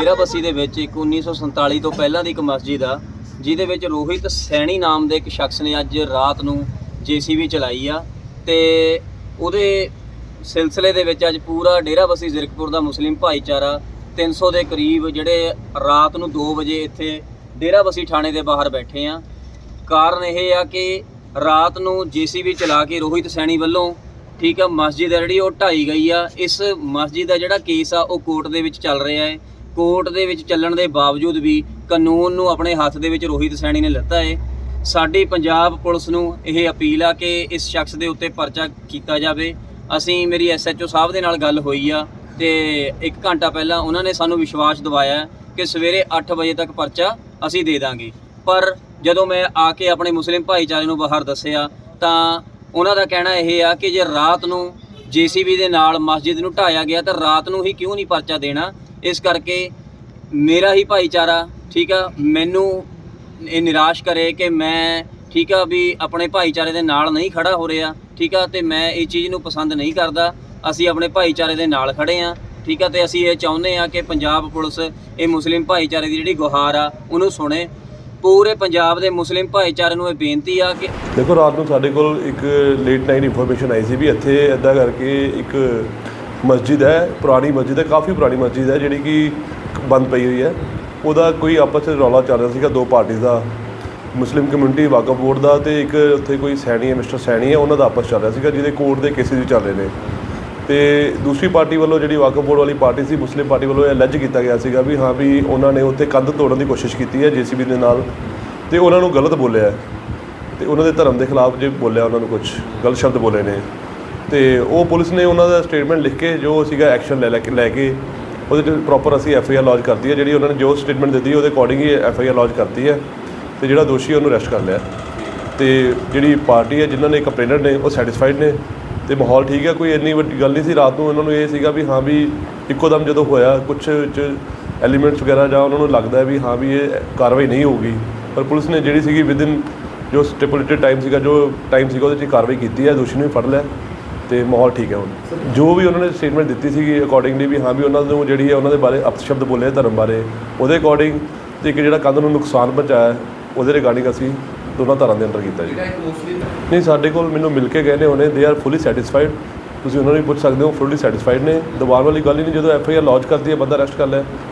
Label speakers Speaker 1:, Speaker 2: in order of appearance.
Speaker 1: ਡੇਰਾਬੱਸੀ ਦੇ ਵਿੱਚ ਇੱਕ 1947 ਤੋਂ ਪਹਿਲਾਂ ਦੀ ਇੱਕ ਮਸਜਿਦ ਆ, ਜਿਹਦੇ ਵਿੱਚ ਰੋਹਿਤ ਸੈਣੀ ਨਾਮ ਦੇ ਇੱਕ ਸ਼ਖਸ ਨੇ ਅੱਜ ਰਾਤ ਨੂੰ ਜੀਸੀਬੀ ਚਲਾਈ ਆ ਤੇ ਉਹਦੇ ਸਿਲਸਿਲੇ ਦੇ ਵਿੱਚ ਅੱਜ ਪੂਰਾ ਡੇਰਾਬੱਸੀ ਜ਼ਿਰਕਪੁਰ ਦਾ ਮੁਸਲਿਮ ਭਾਈਚਾਰਾ 300 ਦੇ ਕਰੀਬ ਜਿਹੜੇ ਰਾਤ ਨੂੰ 2 ਵਜੇ ਇੱਥੇ ਡੇਰਾਬੱਸੀ ਥਾਣੇ ਦੇ ਬਾਹਰ ਬੈਠੇ ਆ। ਕਾਰਨ ਇਹ ਆ ਕਿ ਰਾਤ ਨੂੰ ਜੀਸੀਬੀ ਚਲਾ ਕੇ ਰੋਹਿਤ ਸੈਣੀ ਵੱਲੋਂ ਠੀਕ ਆ, ਮਸਜਿਦ ਆ ਜਿਹੜੀ ਉਹ ਢਾਈ ਗਈ ਆ, ਇਸ ਮਸਜਿਦ ਦਾ ਜਿਹੜਾ ਕੇਸ ਆ, ਉਹ ਕੋਰਟ ਦੇ ਵਿੱਚ ਚੱਲ ਰਿਹਾ ਹੈ। ਕੋਰਟ ਦੇ ਵਿੱਚ ਚੱਲਣ ਦੇ ਬਾਵਜੂਦ ਵੀ ਕਾਨੂੰਨ ਨੂੰ ਆਪਣੇ ਹੱਥ ਦੇ ਵਿੱਚ ਰੋਹਿਤ ਸੈਣੀ ਨੇ ਲਿੱਤਾ ਹੈ ਸਾਡੀ ਪੰਜਾਬ ਪੁਲਿਸ ਨੂੰ ਇਹ ਅਪੀਲ ਆ ਕਿ ਇਸ ਸ਼ਖਸ ਦੇ ਉੱਤੇ ਪਰਚਾ ਕੀਤਾ ਜਾਵੇ। ਅਸੀਂ, ਮੇਰੀ ਐਸਐਚਓ ਸਾਹਿਬ ਦੇ ਨਾਲ ਗੱਲ ਹੋਈ ਆ ਤੇ 1 ਘੰਟਾ ਪਹਿਲਾਂ ਉਹਨਾਂ ਨੇ ਸਾਨੂੰ ਵਿਸ਼ਵਾਸ ਦਿਵਾਇਆ ਕਿ ਸਵੇਰੇ 8 ਵਜੇ ਤੱਕ ਪਰਚਾ ਅਸੀਂ ਦੇ ਦਾਂਗੇ। ਪਰ ਜਦੋਂ ਮੈਂ ਆ ਕੇ ਆਪਣੇ ਮੁਸਲਿਮ ਭਾਈਚਾਰੇ ਨੂੰ ਬਾਹਰ ਦੱਸਿਆ ਤਾਂ ਉਹਨਾਂ ਦਾ ਕਹਿਣਾ ਇਹ ਆ ਕਿ ਜੇ ਰਾਤ ਨੂੰ ਜੀਸੀਬੀ ਦੇ ਨਾਲ ਮਸਜਿਦ ਨੂੰ ਢਾਇਆ ਗਿਆ ਤਾਂ ਰਾਤ ਨੂੰ ਹੀ ਕਿਉਂ ਨਹੀਂ ਪਰਚਾ ਦੇਣਾ? ਇਸ ਕਰਕੇ ਮੇਰਾ ਹੀ ਭਾਈਚਾਰਾ, ਠੀਕ ਆ, ਮੈਨੂੰ ਇਹ ਨਿਰਾਸ਼ ਕਰੇ ਕਿ ਮੈਂ, ਠੀਕ ਆ, ਵੀ ਆਪਣੇ ਭਾਈਚਾਰੇ ਦੇ ਨਾਲ ਨਹੀਂ ਖੜਾ ਹੋ ਰਿਹਾ, ਠੀਕ ਆ, ਤੇ ਮੈਂ ਇਹ ਚੀਜ਼ ਨੂੰ ਪਸੰਦ ਨਹੀਂ ਕਰਦਾ। ਅਸੀਂ ਆਪਣੇ ਭਾਈਚਾਰੇ ਦੇ ਨਾਲ ਖੜੇ ਆ, ਠੀਕ ਆ, ਤੇ ਅਸੀਂ ਇਹ ਚਾਹੁੰਦੇ ਆ ਕਿ ਪੰਜਾਬ ਪੁਲਿਸ ਇਹ ਮੁਸਲਿਮ ਭਾਈਚਾਰੇ ਦੀ ਜਿਹੜੀ ਗੁਹਾਰ ਆ, ਉਹਨੂੰ ਸੁਣੇ। ਪੂਰੇ ਪੰਜਾਬ ਦੇ ਮੁਸਲਿਮ ਭਾਈਚਾਰੇ ਨੂੰ ਇਹ ਬੇਨਤੀ ਆ ਕਿ
Speaker 2: ਦੇਖੋ, ਰਾਤ ਨੂੰ ਸਾਡੇ ਕੋਲ ਇੱਕ ਲੇਟ ਨਾਈਟ ਇਨਫੋਰਮੇਸ਼ਨ ਆਈ ਸੀ ਵੀ ਇੱਥੇ ਐਦਾਂ ਕਰਕੇ ਇੱਕ ਮਸਜਿਦ ਹੈ, ਪੁਰਾਣੀ ਮਸਜਿਦ ਹੈ, ਕਾਫੀ ਪੁਰਾਣੀ ਮਸਜਿਦ ਹੈ, ਜਿਹੜੀ ਕਿ ਬੰਦ ਪਈ ਹੋਈ ਹੈ। ਉਹਦਾ ਕੋਈ ਆਪਸ ਵਿੱਚ ਰੌਲਾ ਚੱਲ ਰਿਹਾ ਸੀਗਾ, ਦੋ ਪਾਰਟੀਆਂ ਦਾ, ਮੁਸਲਿਮ ਕਮਿਊਨਿਟੀ, ਵਾਕਫ ਬੋਰਡ ਦਾ ਤੇ ਇੱਕ ਉੱਥੇ ਕੋਈ ਸੈਣੀ ਹੈ, ਮਿਸਟਰ ਸੈਣੀ ਹੈ, ਉਹਨਾਂ ਦਾ ਆਪਸ ਚੱਲ ਰਿਹਾ ਸੀਗਾ, ਜਿਹਦੇ ਕੋਰਟ ਦੇ ਕੇਸਿਸ ਵੀ ਚੱਲ ਰਹੇ ਨੇ। ਤੇ ਦੂਸਰੀ ਪਾਰਟੀ ਵੱਲੋਂ ਜਿਹੜੀ ਵਾਕਫ ਬੋਰਡ ਵਾਲੀ ਪਾਰਟੀ ਸੀ, ਮੁਸਲਿਮ ਪਾਰਟੀ ਵੱਲੋਂ ਇਹ ਅਲੈਜ ਕੀਤਾ ਗਿਆ ਸੀਗਾ ਵੀ ਹਾਂ ਵੀ ਉਹਨਾਂ ਨੇ ਉੱਥੇ ਕੰਧ ਤੋੜਨ ਦੀ ਕੋਸ਼ਿਸ਼ ਕੀਤੀ ਹੈ, ਜੀਸੀਬੀ ਦੇ ਨਾਲ, ਤੇ ਉਹਨਾਂ ਨੂੰ ਗਲਤ ਬੋਲਿਆ ਹੈ। ਤੇ ਉਹਨਾਂ ਦੇ ਧਰਮ ਦੇ ਖਿਲਾਫ ਜੇ ਬੋਲਿਆ ਉਹਨਾਂ ਨੂੰ ਕੁਝ ਗਲਤ ਸ਼ਬਦ ਬੋਲੇ ਨੇ। ਤੇ ਉਹ ਪੁਲਿਸ ਨੇ ਉਹਨਾਂ ਦਾ ਸਟੇਟਮੈਂਟ ਲਿਖ ਕੇ ਜੋ ਸੀਗਾ ਐਕਸ਼ਨ ਲੈ ਲੈ ਕੇ ਲੈ ਕੇ ਉਹਦੇ ਤੇ ਪ੍ਰੋਪਰ ਅਸੀਂ ਐਫ ਆਈ ਆਰ ਲੌਂਚ ਕਰਤੀ ਹੈ। ਜਿਹੜੀ ਉਹਨਾਂ ਨੇ ਜੋ ਸਟੇਟਮੈਂਟ ਦਿੱਤੀ, ਉਹਦੇ ਅਕੋਰਡਿੰਗ ਹੀ ਐਫ ਆਈ ਆਰ ਲੌਂਚ ਕਰਤੀ ਹੈ ਤੇ ਜਿਹੜਾ ਦੋਸ਼ੀ ਉਹਨੂੰ ਅਰੈਸਟ ਕਰ ਲਿਆ। ਤੇ ਜਿਹੜੀ ਪਾਰਟੀ ਹੈ, ਜਿਨ੍ਹਾਂ ਨੇ ਕੰਪਲੇਨਰ ਨੇ, ਉਹ ਸੈਟੀਸਫਾਈਡ ਨੇ ਤੇ ਮਾਹੌਲ ਠੀਕ ਹੈ। ਕੋਈ ਇੰਨੀ ਵੱਡੀ ਗੱਲ ਨਹੀਂ ਸੀ। ਰਾਤ ਨੂੰ ਉਹਨਾਂ ਨੂੰ ਇਹ ਸੀਗਾ ਵੀ ਹਾਂ ਵੀ ਇੱਕੋ ਦਮ ਜਦੋਂ ਹੋਇਆ ਕੁਝ ਚ ਐਲੀਮੈਂਟਸ ਵਗੈਰਾ ਜਾਂ ਉਹਨਾਂ ਨੂੰ ਲੱਗਦਾ ਵੀ ਹਾਂ ਵੀ ਇਹ ਕਾਰਵਾਈ ਨਹੀਂ ਹੋਊਗੀ। ਪਰ ਪੁਲਿਸ ਨੇ ਜਿਹੜੀ ਸੀਗੀ ਵਿਦਿਨ ਜੋ ਸਟਿਪੂਲੇਟਡ ਟਾਈਮ ਸੀਗਾ, ਜੋ ਟਾਈਮ ਸੀਗਾ, ਉਹਦੇ 'ਚ ਕਾਰਵਾਈ ਕੀਤੀ ਹੈ। ਦੋਸ਼ੀ ਨੂੰ ਵੀ ਫੜ ਲਿਆ। ਤੇ ਮਾਹੌਲ ਠੀਕ ਹੈ ਹੁਣ। ਜੋ ਵੀ ਉਹਨਾਂ ਨੇ ਸਟੇਟਮੈਂਟ ਦਿੱਤੀ ਸੀਗੀ ਅਕੋਰਡਿੰਗਲੀ ਵੀ ਹਾਂ ਵੀ ਉਹਨਾਂ ਨੂੰ ਜਿਹੜੀ ਹੈ ਉਹਨਾਂ ਦੇ ਬਾਰੇ ਅਪਸ਼ਬਦ ਬੋਲੇ ਧਰਮ ਬਾਰੇ ਉਹਦੇ ਅਕੋਰਡਿੰਗ ਤੇ ਇੱਕ ਜਿਹੜਾ ਕੰਧ ਨੂੰ ਨੁਕਸਾਨ ਪਹੁੰਚਾਇਆ ਉਹਦੇ ਰਿਗਾਰਡਿੰਗ ਅਸੀਂ ਦੋਨਾਂ ਧਾਰਾਂ ਦੇ ਅੰਦਰ ਕੀਤਾ ਜੀ। ਨਹੀਂ ਸਾਡੇ ਕੋਲ ਮੈਨੂੰ ਮਿਲ ਕੇ ਗਏ ਨੇ ਉਹਨੇ ਦੇ ਆਰ ਫੁੱਲੀ ਸੈਟੀਸਫਾਈਡ ਤੁਸੀਂ ਉਹਨਾਂ ਨੂੰ ਪੁੱਛ ਸਕਦੇ ਹੋ ਫੁੱਲੀ ਸੈਟੀਸਫਾਈਡ ਨੇ। ਦਬਾਅ ਵਾਲੀ ਗੱਲ ਹੀ ਨਹੀਂ ਜਦੋਂ ਐਫ ਆਈ ਆਰ ਲੌਂਚ ਕਰਦੀ ਹੈ ਬੰਦਾ ਅਰੈਸਟ ਕਰ ਲਿਆ